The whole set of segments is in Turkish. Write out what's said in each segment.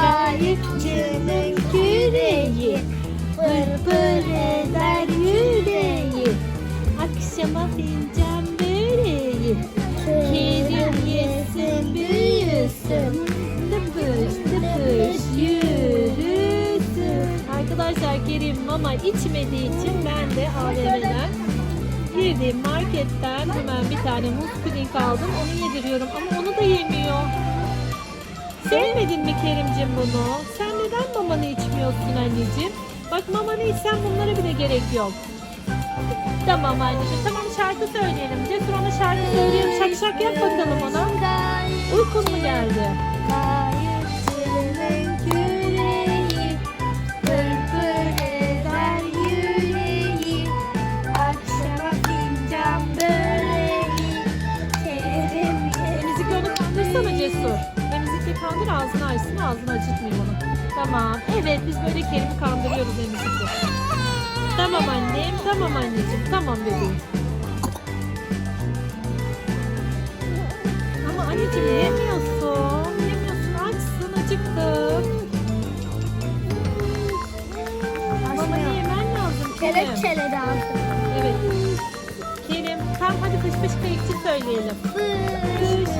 Kayıkçının küreği Pır pır eder yüreği. Akşama fincan böreği Kerim yesin büyüsün. Tıpış tıpış yürüsün. Arkadaşlar Kerim mama içmediği için ben de AVM'den girdim marketten. Hemen bir tane muz puding aldım onu yediriyorum ama onu da yemiyor. Sevmedin mi Kerimcim bunu? Sen neden mamanı içmiyorsun anneciğim? Bak mamanı içsen bunlara bile gerek yok. Tamam anneciğim. Tamam şarkı söyleyelim. Cesur ona şarkı söyleyelim. Şak şak yap bakalım ona. Uykun mu geldi? Emizikle onu kandırsana Cesur. Kandır ağzını açsın ağzını acıtmayayım onu. Tamam. Evet biz böyle Kerim'i kandırıyoruz Emizikle. Tamam annem, tamam anneciğim, tamam bebeğim. Ama anneciğim yemiyorsun. Yemiyorsun. Açsın, acıktın. Bana yemen lazım Kerim. Kelepçeli lazım. Evet. Kerim, tam hadi fış fış kayıkçı söyleyelim. Fış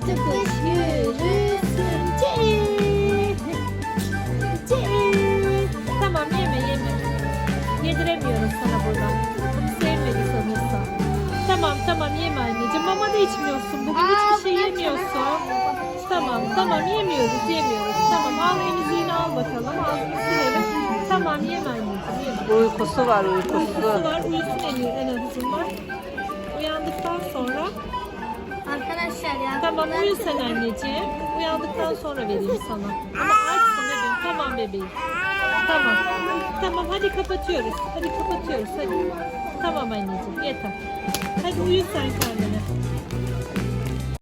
tıpış yürüsün. Cee. Cee. Tamam yeme yeme. Yediremiyoruz sana buradan. Bunu sevmedi sanırsam. Tamam tamam yeme anneciğim. Mama da içmiyorsun. Bugün hiçbir şey yemiyorsun. Tamam tamam yemiyoruz yemiyoruz. Tamam al emziğini al bakalım. Ağzını silelim. Tamam yeme anneciğim yeme. Uykusu var Uykusu uykusu. var uyusun en, en azından. Uyandıktan sonra Tamam uyu sen anneciğim. Uyandıktan sonra vereyim sana. Ama açsın bebeğim. Tamam bebeğim. Tamam. Tamam hadi kapatıyoruz. Hadi kapatıyoruz hadi. Tamam anneciğim yeter. Hadi uyu sen kendine.